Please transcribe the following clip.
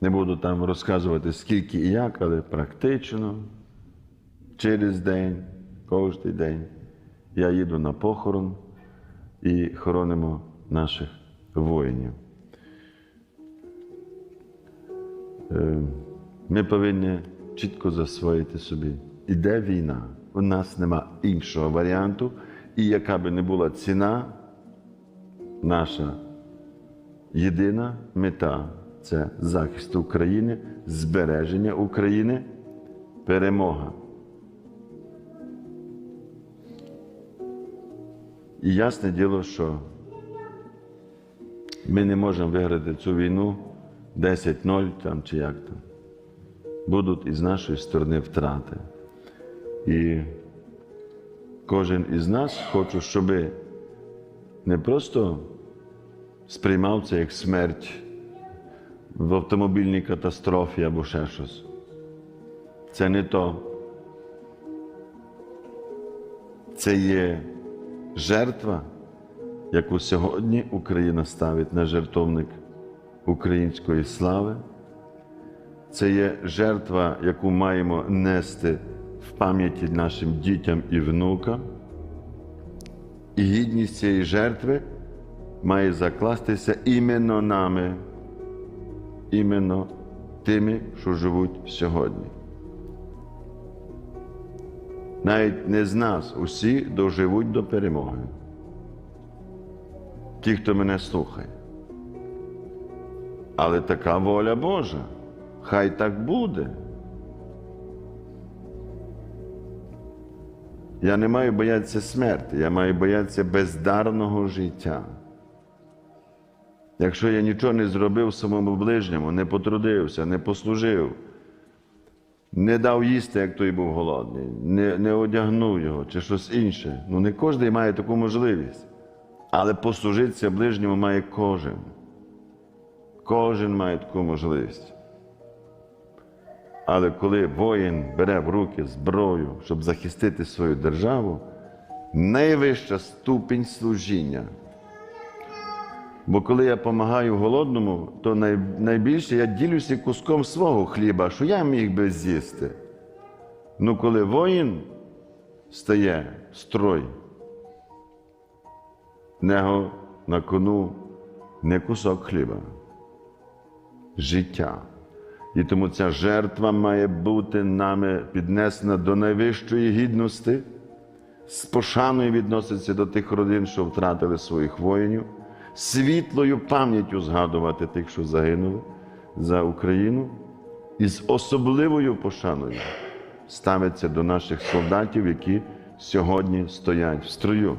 Не буду там розказувати скільки і як, але практично через день, кожен день я їду на похорон і хоронимо наших воїнів. Е, Ми повинні чітко засвоїти собі. Іде війна. У нас нема іншого варіанту, і яка би не була ціна, наша єдина мета це захист України, збереження України, перемога. І ясне діло, що ми не можемо виграти цю війну 10-0 там чи як там. Будуть із нашої сторони втрати. І кожен із нас хоче, щоб не просто сприймав це як смерть в автомобільній катастрофі або ще щось. Це не то. Це є жертва, яку сьогодні Україна ставить на жертовник української слави. Це є жертва, яку маємо нести в пам'яті нашим дітям і внукам. І гідність цієї жертви має закластися іменно нами, іменно тими, що живуть сьогодні. Навіть не з нас усі доживуть до перемоги. Ті, хто мене слухає. Але така воля Божа. Хай так буде. Я не маю боятися смерті, я маю боятися бездарного життя. Якщо я нічого не зробив самому ближньому, не потрудився, не послужив, не дав їсти, як той був голодний, не, не одягнув його чи щось інше. Ну не кожен має таку можливість. Але послужитися ближньому має кожен. Кожен має таку можливість. Але коли воїн бере в руки зброю, щоб захистити свою державу, найвища ступінь служіння. Бо коли я допомагаю голодному, то найбільше я ділюся куском свого хліба, що я міг би з'їсти. Ну коли воїн стає строй, нього на кону не кусок хліба, життя. І тому ця жертва має бути нами піднесена до найвищої гідності, з пошаною відноситься до тих родин, що втратили своїх воїнів, світлою пам'яттю згадувати тих, що загинули за Україну, і з особливою пошаною ставиться до наших солдатів, які сьогодні стоять в строю.